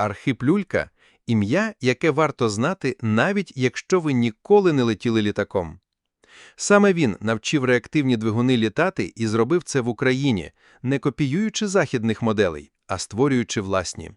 Архип Люлька – ім'я, яке варто знати, навіть якщо ви ніколи не летіли літаком. Саме він навчив реактивні двигуни літати і зробив це в Україні, не копіюючи західних моделей, а створюючи власні.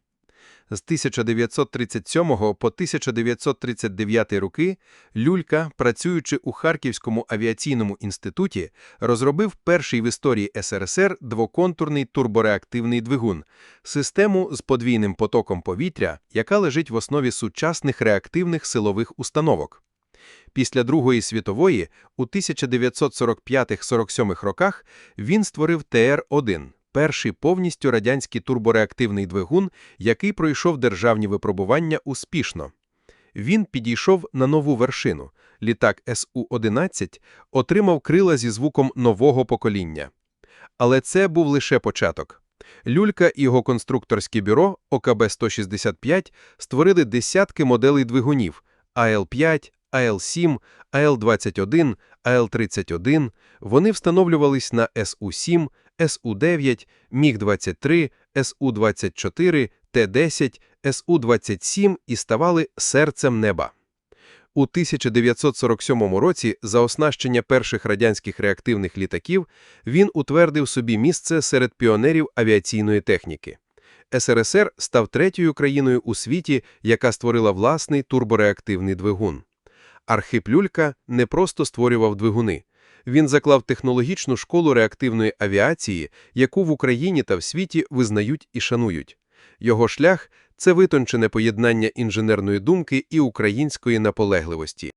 З 1937 по 1939 роки Люлька, працюючи у Харківському авіаційному інституті, розробив перший в історії СРСР двоконтурний турбореактивний двигун – систему з подвійним потоком повітря, яка лежить в основі сучасних реактивних силових установок. Після Другої світової у 1945-47 роках він створив ТР-1 – перший повністю радянський турбореактивний двигун, який пройшов державні випробування успішно. Він підійшов на нову вершину. Літак Су-11 отримав крила зі звуком нового покоління. Але це був лише початок. Люлька і його конструкторське бюро ОКБ-165 створили десятки моделей двигунів АЛ-5, АЛ-7, АЛ-21, АЛ-31. Вони встановлювались на Су-7, Су-9, Міг-23, Су-24, Т-10, Су-27 і ставали серцем неба. У 1947 році за оснащення перших радянських реактивних літаків він утвердив собі місце серед піонерів авіаційної техніки. СРСР став третьою країною у світі, яка створила власний турбореактивний двигун. Архип Люлька не просто створював двигуни. Він заклав технологічну школу реактивної авіації, яку в Україні та в світі визнають і шанують. Його шлях – це витончене поєднання інженерної думки і української наполегливості.